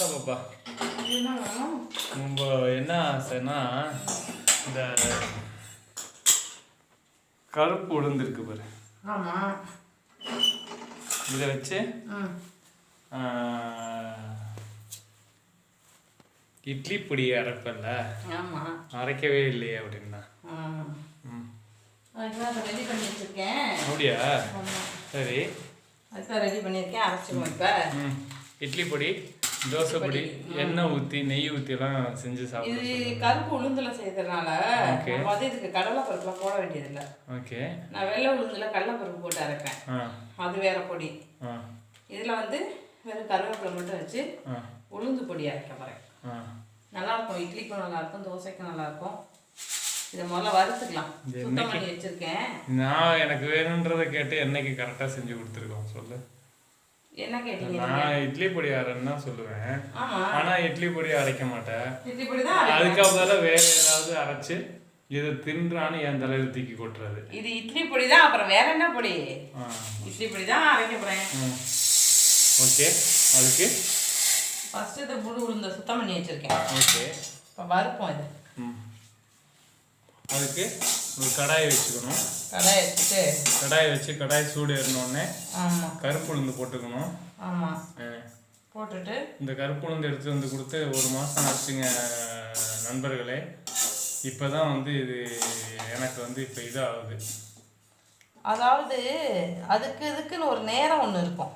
பாப்பா. நம்ம என்ன ஆசைன்னா இந்த கருப்பு உளுந்து இருக்கு பாரு இதை வச்சு இட்லி பொடி அரைப்பல்ல? அரைக்கவே இல்லையே அப்படின்னா. அப்படியா? சரி. ரெடி பண்ணியிருக்கேன். அரைச்சிக்குவோம் இப்போ. இட்லி பொடி. தோசை பொடி எண்ணெய் ஊற்றி நெய் ஊற்றிலாம் செஞ்சு இது சாப்பிடுவோம் கருப்பு உளுந்துல செய்யறதுனால. நம்ம வந்து இதுக்கு கடலை பருப்புலாம் போட வேண்டியதில்லை. ஓகே. நான் வெள்ளை உளுந்துல கடலை பருப்பு போட்டு அரைப்பேன். அது வேற பொடி. இதில் வந்து வெறும் கருவேப்பிலை மட்டும் வச்சு உளுந்து பொடி அரைக்க போகிறேன் ஆ. நல்லா இருக்கும் இட்லிக்கும் நல்லா இருக்கும் தோசைக்கும் நல்லா இருக்கும் இதை முதல்ல வறுத்துக்கலாம். இது சுத்தம் பண்ணி வச்சிருக்கேன். நான் எனக்கு வேணுன்றதை கேட்டு என்னைக்கு கரெக்டாக செஞ்சு கொடுத்துருக்கோம் சொல்லு. என்ன கேட்டீங்க நான் இட்லி பொடி அரைன்னு தான் சொல்லுவேன். ஆனா இட்லி பொடி அரைக்க மாட்டேன். இட்லி பொடி தான் அதுக்கப்புறம் வேற ஏதாவது அரைச்சு இது தின்றான்னு என் தலையில தூக்கி கொட்டுறது. இது இட்லி பொடி தான் அப்புறம் வேற என்ன பொடி? இட்லி பொடி தான் அரைக்க ஓகே. அதுக்கு? ஃபஸ்ட்டு இதை புழு உளுந்த சுத்தம் பண்ணி வச்சிருக்கேன். ஓகே. இப்போ வறுப்போம் இது. அதுக்கு? ஒரு கடாயை வச்சுக்கணும். கடாயை வச்சுட்டு. கடாயை வச்சு கடாய் சூடு ஏறினோடனே ஆமாம் கருப்பு உளுந்து போட்டுக்கணும். ஆமாம். போட்டுட்டு. இந்த கருப்பு உளுந்து எடுத்து வந்து கொடுத்து ஒரு மாதம் ஆச்சுங்க நண்பர்களே. இப்போ தான் வந்து இது எனக்கு வந்து இப்போ இதாகுது. அதாவது அதுக்கு இதுக்குன்னு ஒரு நேரம் ஒன்று இருக்கும்.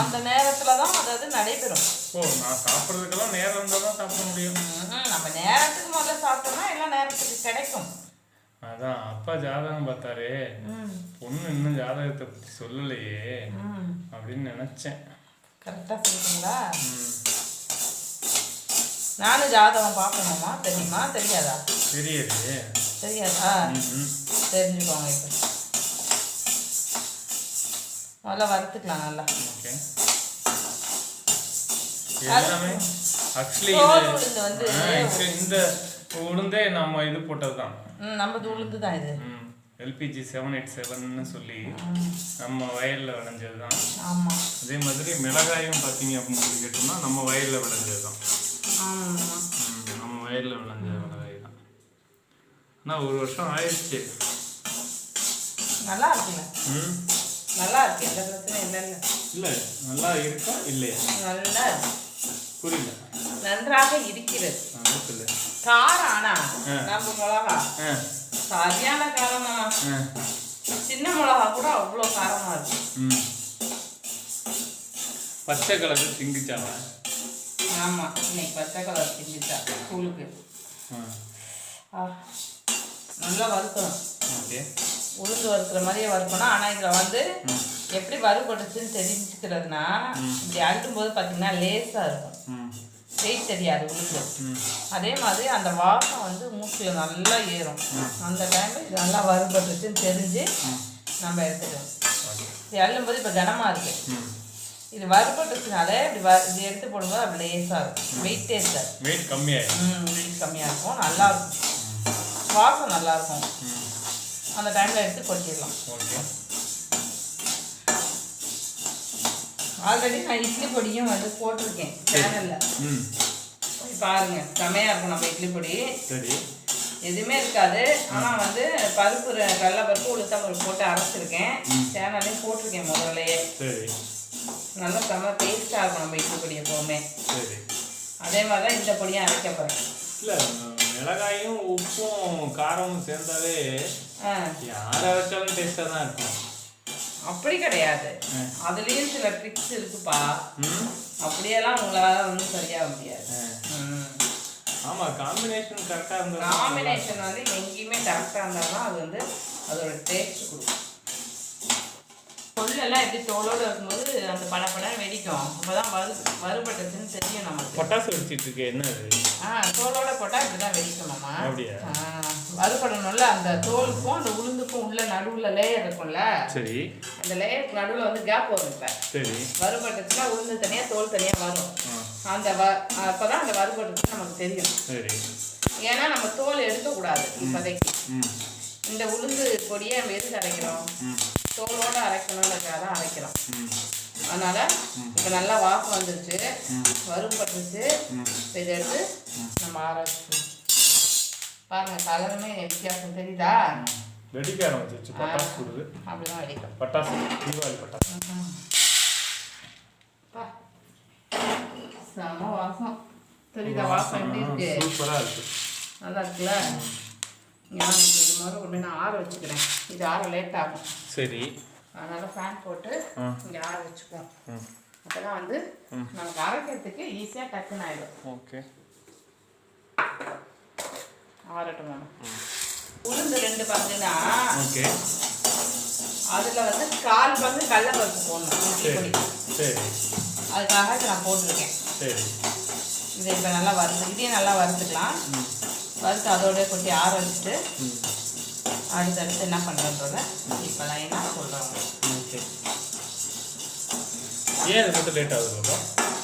அந்த நேரத்தில் தான் அதாவது நடைபெறும். ஓ நான் சாப்பிட்றதுக்கெல்லாம் நேரம் இருந்தால் தான் சாப்பிட முடியும். நம்ம நேரத்துக்கு முதல்ல சாப்பிட்டோம்னா எல்லாம் நேரத்துக்கு கிடைக்கும். அதான் அப்பா ஜாதகம் பார்த்தாரு. பொண்ணு இன்னும் ஜாதகத்தை பற்றி சொல்லலையே அப்படின்னு நினச்சேன். கரெக்டாக சொல்லிட்டீங்களா நானும் ஜாதகம் பார்க்கணுமா? தெரியுமா? தெரியாதா? தெரியுது. தெரியாதா? தெரிஞ்சுக்கோங்க இப்போ. முதல்ல வறுத்துக்கலாம் நல்லா. ஓகே. எல்லாமே? ஆக்சுவலி இந்த உளுந்தே நம்ம இது போட்டது தான் நம்ம உளுந்து தான் இது எல்பிஜி செவன் எயிட் செவன்னு சொல்லி நம்ம வயலில் விளைஞ்சது தான் ஆமாம் அதே மாதிரி மிளகாயும் பார்த்தீங்க அப்படின்னு சொல்லி கேட்டோம்னா நம்ம வயலில் விளைஞ்சது தான் நம்ம வயலில் விளைஞ்ச மிளகாய் தான் ஆனால் ஒரு வருஷம் ஆயிடுச்சு. நல்லா இருக்குல்ல? ம். நல்லா இருக்கு எந்த பிரச்சனையும் இல்லை இல்லை நல்லா இருக்கா இல்லையா? நல்லா. புரியல. நன்றாக இருக்கிறது. காரம் ஆனா. நம்ம மிளகா. சரியான காரம்? சின்ன மிளகா கூட அவ்வளோ காரமா இருக்கு. பச்சை கலர் திங்கிச்சாவா ஆமா இன்னைக்கு பச்சை கலர் ஆ. ஆ நல்லா வறுக்கணும். உளுந்து வறுக்கிற மாதிரியே வறுக்கணும். ஆனால் இதில் வந்து எப்படி வறுபட்டுச்சுன்னு தெரிஞ்சுக்கிறதுனா இப்படி அழுட்டும் போது பார்த்தீங்கன்னா லேசாக இருக்கும் வெயிட் தெரியாது ம். அதே மாதிரி அந்த வாசம் வந்து மூக்கில் நல்லா ஏறும். அந்த டைமில் இது நல்லா வறுபட்டுச்சுன்னு தெரிஞ்சு நம்ம எடுத்துக்கலாம் இது அள்ளும்போது இப்போ கனமாக இருக்குது இது வறுபட்டுச்சுனாலே இப்படி வ இது எடுத்து போடும்போது அப்படி லேசாக இருக்கும். வெயிட்டே இருக்காது வெயிட் கம்மியாயிடும் ம் வெயிட் கம்மியாக இருக்கும். நல்லா இருக்கும். வாசம் நல்லா இருக்கும். அந்த டைமில் எடுத்து கொட்டிடலாம். ஓகே. ஆல்ரெடி நான் இட்லி பொடியும் வந்து போட்டிருக்கேன் சேனலில். ம். போய் பாருங்க செமையாக இருக்கும் நம்ம இட்லி பொடி. சரி. எதுவுமே இருக்காது. ஆனால் வந்து பருப்பு கடலை பருப்பு உளுத்தம் பருப்பு போட்டு அரைச்சிருக்கேன். சேனல்லையும் போட்டிருக்கேன் முதல்லயே. நல்லா செம்ம டேஸ்ட்டாக இருக்கும் நம்ம இட்லி பொடி எப்போவுமே. அதே மாதிரி தான் இந்த பொடியும் அரைக்க போகிறேன் இல்லை மிளகாயும் உப்பும் காரமும் சேர்ந்தாவே யாரை வச்சாலும் டேஸ்ட்டாக தான் இருக்கும். அப்படி கிடையாது. அதுலேயும் சில ட்ரிக்ஸ் இருக்குப்பா. அப்படியெல்லாம் உங்களால் வந்து சரியாக முடியாது. ஆ. ம். ஆமாம் காம்பினேஷன் கரெக்டாக இருந்தால் காம்பினேஷன் வந்து எங்கேயுமே கரெக்டாக இருந்தால் தான் அது வந்து அதோட டேஸ்ட் கொடுக்கும். கொள்ளெல்லாம் எப்படி தோலோடு இருக்கும்போது அந்த படப்படம் வெடிக்கும். அப்போ தான் வறு வறுபட்டுச்சுன்னு தெரியும் நமக்கு. பொட்டாசு வச்சிட்டு இருக்கு என்ன அது? ஆ தோலோட போட்டால் இப்படி தான் வெடிக்கணுமா அப்படியா? வறுபடணும்ல அந்த தோலுக்கும் அந்த உளுந்துக்கும் உள்ள நடுவில் லேயர் இருக்கும்ல. சரி. அந்த லேயருக்கு நடுவில் வந்து கேப் வரும் இப்போ. சரி. வறுபட்டுச்சுன்னா உளுந்து தனியாக தோல் தனியாக வரும். அந்த வ அப்போ தான் அந்த வறுபட்டுச்சு நமக்கு தெரியும். சரி. ஏன்னா நம்ம தோல் எடுக்கக்கூடாது இப்போதைக்கு. இந்த உளுந்து பொடியை நம்ம எதுக்கு அரைக்கிறோம்? தோலோட அரைக்கணுன்றதுக்காக தான் அரைக்கிறோம். அதனால இப்போ நல்லா வாசம் வந்துருச்சு. வறுபட்டுருச்சு இப்போ இதை எடுத்து நம்ம ஆற வச்சுக்கணும் பாருங்க கலருமே வித்தியாசம். தெரியுதா? வெடிக்க ஆரம்பிச்சிருச்சு பட்டாசு கொடுது அப்படிதான் வெடிக்கும். பட்டாசு தீபாவளி பட்டாசு. செம வாசம். தெரியுதா வாசம். எப்படி இருக்கு? சூப்பரா இருக்கு. நல்லா இருக்குல்ல? நான் இது கொண்டு போய் நான் ஆற வச்சுக்கிறேன். இது ஆற லேட் ஆகும். சரி. அதனால ஃபேன் போட்டு. இங்கே ஆற வச்சுக்குவோம் ம். அப்பதான் வந்து நமக்கு அரைக்கிறதுக்கு ஈஸியாக டக்குன்னு ஆயிடும். ஓகே. ஆறட்டும் மேம் உளுந்து ரெண்டு பங்குனா ஓகே. அதில் வந்து கால் பங்கு கடலப்பருப்பு போடணும். சரி அதுக்காக இதை நான் போட்டிருக்கேன். சரி. இதை இப்போ நல்லா வறுத்து இதையும் நல்லா வறுத்துக்கலாம். வறுத்து அதோடய கொட்டி ஆற வச்சுட்டு அடுத்தடுத்து என்ன பண்ணுறன்றத இப்போ லைனாக சொல்கிறாங்க ஏன் இது மட்டும் லேட் ஆகுது பாப்பா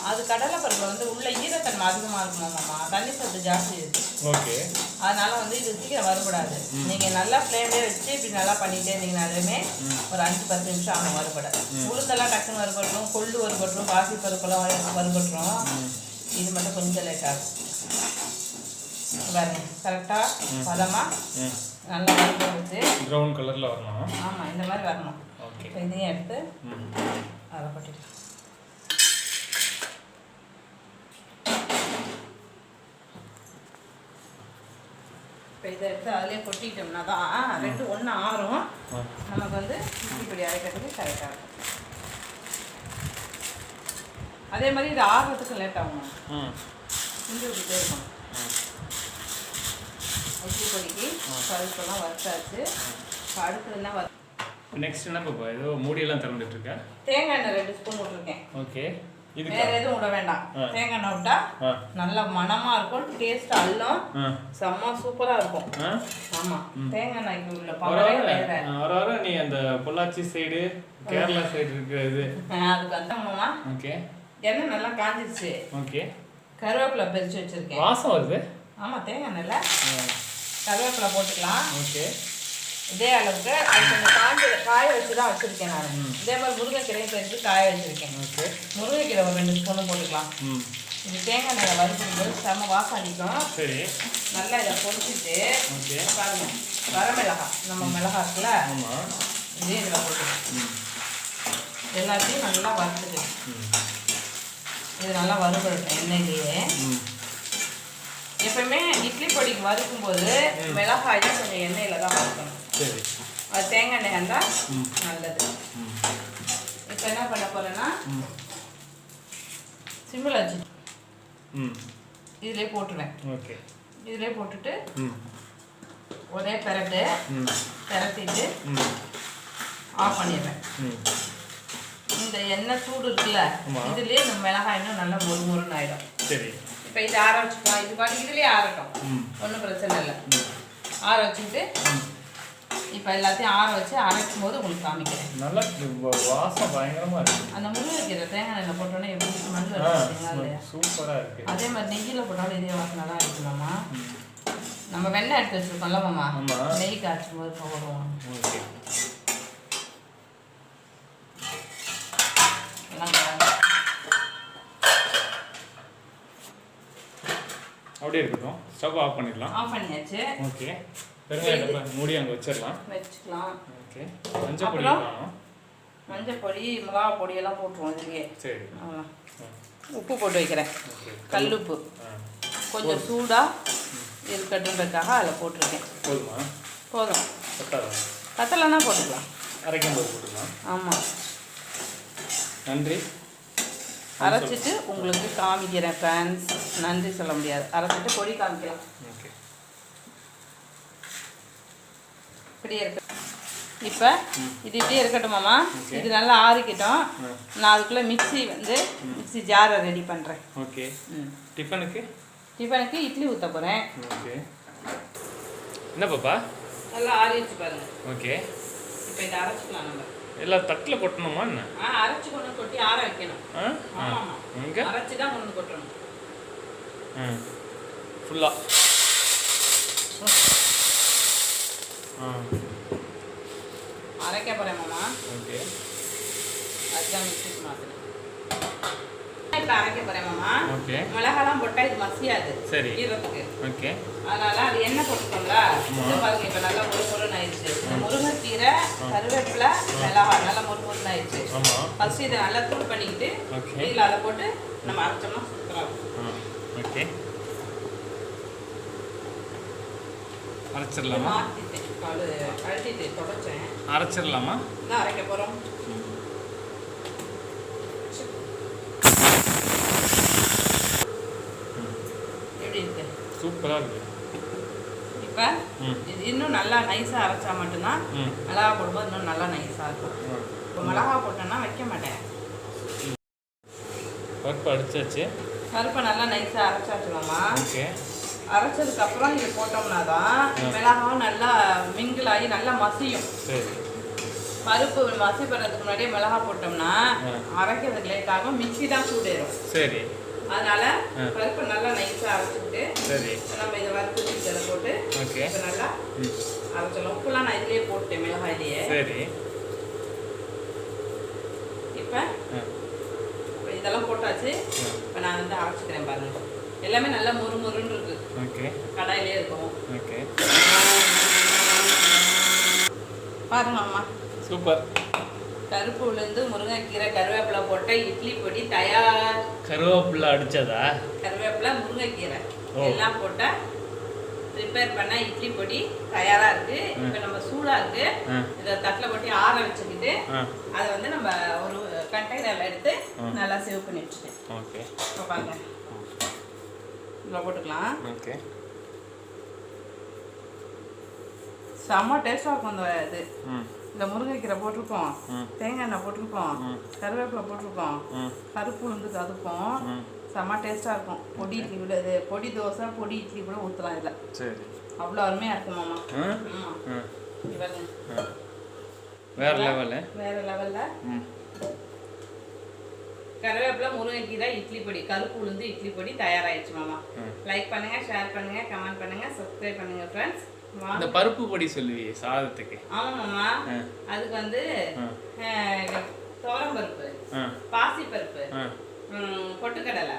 அது கடலைப்பருப்பில் வந்து உள்ள ஈரத்தன்மை அதிகமாக இருக்குமாம்மா தண்ணி சத்து ஜாஸ்தி இருக்கு. ஓகே. அதனால வந்து இது சீக்கிரம் வறுபடாது நீங்கள் நல்லா ஃப்ளேம்லேயே வச்சு இப்படி நல்லா பண்ணிட்டே இருந்தீங்கனாலுமே ஒரு அஞ்சு பத்து நிமிஷம் ஆகும் வறுபட உளுந்தெல்லாம் டக்குன்னு வறுபட்டுரும் கொள்ளு வறுபட்டுரும் பாசி பருப்பெல்லாம் வறுபட்டுரும் இது மட்டும் கொஞ்சம் லேட் ஆகும். பாருங்க கரெக்டாக பதமாக நல்லா வறுபட வச்சு ப்ரௌன் கலரில் வரணும். ஆமாம் இந்த மாதிரி வரணும். ஓகே இதையும் எடுத்து ம். அதை கொட்டிக்கலாம் இப்போ இதை எடுத்து அதிலே கொட்டிட்டோம்னா தான் ரெண்டு ஒன்று ஆறும். நமக்கு வந்து இப்படி அரைக்கிறதுக்கு கரெக்டாக இருக்கும். அதே மாதிரி இது ஆறுறதுக்கு லேட் ஆகும்? ம். இஞ்சி விட்டுட்டே இருக்கும் இட்லி பொடிக்கு பருப்பெல்லாம் வறுத்தாச்சு இப்போ அடுத்தது என்ன வறு நெக்ஸ்ட் என்ன பாப்பா? ஏதோ மூடியெல்லாம் திறந்துட்டு இருக்க தேங்காய் எண்ணெய் ரெண்டு ஸ்பூன் விட்டுருக்கேன் ஓகே. இதுக்கு? வேற எதுவும் விட வேண்டாம். தேங்காய் எண்ணெய் விட்டா நல்ல மணமா இருக்கும். டேஸ்ட் அல்லும். செம்ம சூப்பரா இருக்கும். ஆமா. தேங்காய் எண்ணெய்க்கு உள்ள வர பவரே வர வேற வர வர நீ அந்த பொள்ளாச்சி சைடு கேரளா சைடு இருக்கிற இது. அதுக்கு வந்து மாமா. ஓகே. எண்ணெய் நல்லா காஞ்சிருச்சு. ஓகே. கருவேப்பிலை பறிச்சு வச்சிருக்கேன். வாசம் வருது? ஆமா தேங்காய் எண்ணெய்ல. கருவேப்பிலை போட்டுக்கலாம். ஓகே. இதே அளவுக்கு அது கொஞ்சம் காஞ்ச காய வச்சு தான் வச்சிருக்கேன் நான். இதே மாதிரி முருங்கைக்கீரையும் பறிச்சு காய வச்சிருக்கேன். ஓகே. முருங்கைக்கீரை ஒரு ரெண்டு ஸ்பூனும் போட்டுக்கலாம். ம். இது தேங்காய் எண்ணெய் வறுக்கும்போது செம்ம வாசம் அடிக்கும் சரி. நல்லா இதை பொரிச்சிட்டு ஓகே. பாருங்க. வரமிளகா நம்ம மிளகா இருக்குல்ல இதையும் இதில் போட்டுக்கலாம். எல்லாத்தையும் நல்லா வறுத்துக்கலாம். இது நல்லா வறுபடட்டும் எண்ணெயிலேயே. ம் எப்பவுமே இட்லி பொடிக்கு வறுக்கும்போது மிளகாயும் கொஞ்சம் எண்ணெயில் தான் வறுக்கணும். சரி. அது தேங்காய் எண்ணெய் இருந்தால் நல்லது. ம். இப்போ என்ன பண்ண போறேன்னா ம். சிம்மில் வச்சு ம். இதிலே போட்டுருவேன். ஓகே. இதிலே போட்டுட்டு ம். ஒரே பெரட்டு ம். பெரட்டிட்டு ம். ஆஃப் பண்ணிடுறேன் ம். இந்த எண்ணெய் சூடு இருக்குல்ல. இதுலேயே இந்த மிளகாய் இன்னும் நல்லா மொறு மொறுன்னு ஆயிடும். சரி. இப்போ இது ஆற வச்சுக்கலாம். இது பாட்டு இதுலேயே ஆறட்டும். ஒன்றும் பிரச்சனை இல்லை. ஆற வச்சுக்கிட்டு இப்போ எல்லாத்தையும் ஆற வச்சு அரைக்கும் போது உங்களுக்கு காமிக்கிறேன். நல்லா வாசம் பயங்கரமா இருக்கு. அந்த முருங்கைக்கீரை தேங்காய் எண்ணெயில் போட்டோன்னே எப்படி ஸ்மெல் இல்லையா? சூப்பரா இருக்கு. அதே மாதிரி நெய்யில் போட்டாலும் இதே வாசனை தான் இருக்குமாம்மா ம். நம்ம வெண்ணெய் எடுத்து வச்சிருக்கோம்ல மாமா. நெய் காய்ச்சும் போது போடுவோம் ஓகே எல்லாம் கலந்து. அப்படியே இருக்கட்டும். ஸ்டவ் ஆஃப் பண்ணிடலாம். ஆஃப் பண்ணியாச்சு. ஓகே பெருங்காய டப்பா மூடி அங்கே வச்சிடலாம். வச்சுக்கலாம். ஓகே மஞ்சள் பொடி. மஞ்சள் பொடி மிளகா பொடியெல்லாம் போட்டுருவோம் இதுலயே. சரி. உப்பு போட்டு வைக்கிறேன். ஓகே கல்லுப்பு ஆ. கொஞ்சம் சூடாக இருக்கட்டுன்றதுக்காக அதில் போட்டிருக்கேன். போதுமா? போதும். கத்தலைன்னா போட்டுக்கலாம். அரைக்கும் போது போட்டுக்கலாம். ஆமாம் நன்றி. அரைச்சிட்டு உங்களுக்கு காமிக்கிறேன் ஃப்ரெண்ட்ஸ் நன்றி சொல்ல முடியாது. அரைச்சிட்டு பொடி காமிக்கலாம். ஓகே. இப்படியே இருக்கு. இப்போ இது இப்படியே இருக்கட்டுமாம்மா இது நல்லா ஆறிக்கிட்டோம். நான் அதுக்குள்ளே மிக்ஸி வந்து மிக்ஸி ஜாரை ரெடி பண்ணுறேன் ஓகே. டிஃபனுக்கு? டிஃபனுக்கு இட்லி ஊற்ற போகிறேன் ஓகே. என்ன பாப்பா? நல்லா ஆறிடுச்சு பாருங்க. ஓகே. இப்போ இதை அரைச்சிக்கலாம் நம்ம. எல்லாம் தட்டில் கொட்டணுமா என்ன? ஆ அரைச்சி கொண்டு கொட்டி ஆற வைக்கணும். இங்கே அரைச்சி தான் கொண்டு கொட்டணும். ஆ. ஃபுல்லாக ஆ. அரைக்க போகிறேன் மாமா. ஓகே. அதுதான் மிக்ஸிக்கு மாற்று அரைக்க போறேன் மாமா. ஓகே. மிளகாலாம் போட்டா இது மசியாது. சரி. ஈரத்துக்கு. ஓகே. அதனால அது எண்ணெய் போட்டுக்கோங்களா? இது பாருங்க இப்போ நல்லா முருன்னு ஆயிடுச்சு முருங்கைக்கீரை கருவேப்பிலை மிளகா நல்லா முறு முருன்னு ஆயிடுச்சு ஃபர்ஸ்ட் இதை நல்லா தூள் பண்ணிக்கிட்டு இதில் அதை போட்டு நம்ம அரைச்சோம்னா சூப்பராக ஓகே. அரைச்சிடலாமா? அரைச்சிடலாமா? அரைக்க போகிறோம் எப்படி இருக்கு சூப்பராக இருக்கு இப்போ இன்னும் நல்லா நைஸாக அரைச்சா மட்டும்தான் மிளகா போடும்போது இன்னும் நல்லா நைஸாக இருக்கும். இப்போ மிளகா போட்டேன்னா வைக்க மாட்டேன். பருப்பு அடிச்சாச்சு. பருப்பை நல்லா நைஸாக அரைச்சாச்சுலாமா ஓகே. அரைச்சதுக்கு அப்புறம் இது போட்டோம்னா தான் மிளகாவும் நல்லா மிங்கிள் ஆகி நல்லா மசியும். சரி. பருப்பு மசி பண்ணுறதுக்கு முன்னாடியே மிளகா போட்டோம்னா. அரைக்கிறதுக்கு லேட் ஆகும் மிக்ஸி தான் சூடேறும். சரி. அதனால. பருப்பு நல்லா நைஸாக அரைச்சிட்டு சரி. நம்ம இதை வறுத்து இதில் போட்டு ஓகே. இப்போ நல்லா அரைச்சிடலாம். உப்புலாம் நான் இதுலேயே போட்டேன் மிளகாயிலேயே. சரி. இப்போ இதெல்லாம் போட்டாச்சு. இப்போ நான் வந்து அரைச்சிக்கிறேன் பாருங்க. எல்லாமே நல்லா முறு முருன்னு இருக்கு. ஓகே. கடாயிலே இருக்கும். ஓகே. பாருங்க அம்மா. சூப்பர். கருப்பு உளுந்து முருங்கைக்கீரை கருவேப்பிலை போட்ட இட்லி பொடி தயார். கருவேப்பிலை அடிச்சதா? கருவேப்பிலை முருங்கைக்கீரை. எல்லாம் போட்டா ப்ரிப்பேர் பண்ண இட்லி பொடி தயாரா இருக்கு. இப்போ நம்ம சூடா இருக்கு. இதை தட்டில் போட்டு ஆற வச்சுக்கிட்டு அதை வந்து நம்ம ஒரு கண்டெய்னரில் எடுத்து. நல்லா சேவ் பண்ணி வச்சுட்டேன் ஓகே. இப்போ பாருங்க. இதில் போட்டுக்கலாம். ஓகே. செம்ம டேஸ்டாக இருக்கும் இந்த இது. இந்த முருங்கைக்கீரை போட்டிருக்கோம். தேங்காய் எண்ணெய் போட்டிருக்கோம். கருவேப்பிலை போட்டிருக்கோம். கருப்பு உளுந்து கதுப்போம் செம்ம டேஸ்ட்டாக இருக்கும். பொடி இட்லி கூட இது பொடி தோசை பொடி இட்லி கூட ஊற்றலாம் இதில். சரி. அவ்வளோ அருமையாக இருக்கும் மாமா. வேற லெவலு வேறு லெவலில் கருவேப்பிலை முருங்கைக்கீரை இட்லி பொடி. கருப்பு உளுந்து இட்லி பொடி தயாராகிடுச்சு மாமா. லைக் பண்ணுங்க ஷேர் பண்ணுங்க கமெண்ட் பண்ணுங்க சப்ஸ்கிரைப் பண்ணுங்க ஃப்ரெண்ட்ஸ் இந்த பருப்பு பொடி சொல்லுவியே சாதத்துக்கு. ஆமாம் மாமா ஆ. அதுக்கு வந்து ஆ. தோரம் பருப்பு பாசி பருப்பு பொட்டுக்கடலை.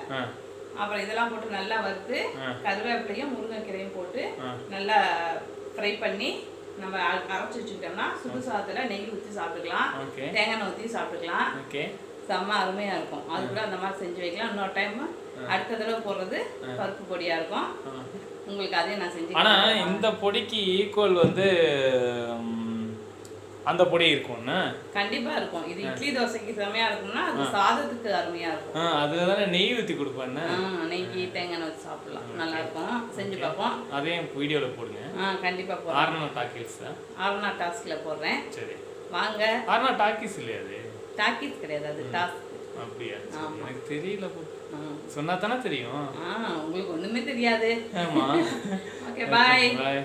அப்புறம் இதெல்லாம் போட்டு நல்லா வறுத்து. கருவேப்பிலையும் முருங்கைக்கீரையும் போட்டு. நல்லா ஃப்ரை பண்ணி நம்ம அரைச்சு வச்சுக்கிட்டோம்னா சுடு சாதத்துல நெய் ஊற்றி சாப்பிட்டுக்கலாம். தேங்காய் ஊற்றி சாப்பிட்டுக்கலாம். செம்ம அருமையா இருக்கும். அது கூட அந்த மாதிரி செஞ்சு வைக்கலாம். இன்னொரு டைம் அடுத்த தடவை போடுறது பருப்பு பொடியா இருக்கும். உங்களுக்கு அதையும் நான் செஞ்சு ஆனா இந்த பொடிக்கு ஈக்குவல் வந்து அந்த பொடி இருக்கும்னா கண்டிப்பா இருக்கும். இது இட்லி தோசைக்கு செமையா இருக்கும்னா அது சாதத்துக்கு அருமையா இருக்கும். ஆ அதுல தானே நெய் ஊற்றி கொடுப்பேன்னு ஆ, நெய்க்கு தேங்காய் வச்சு சாப்பிடலாம். நல்லா இருக்கும். செஞ்சு பார்ப்போம். அதையும் வீடியோவில் போடுங்க. ஆ கண்டிப்பா போடுறேன். ஆர்னா டாக்கீஸ் ஆர்னா டாஸ்க்ல போடுறேன். சரி. வாங்க. ஆர்னா டாக்கீஸ் இல்லையா அது? டாக்கிஸ் கிடையாது அது டாஸ்க். அப்படியா? எனக்கு தெரியல. சொன்னா தானே தெரியும் உங்களுக்கு ஒண்ணுமே தெரியாது. ஆமா. ஓகே பாய் பாய்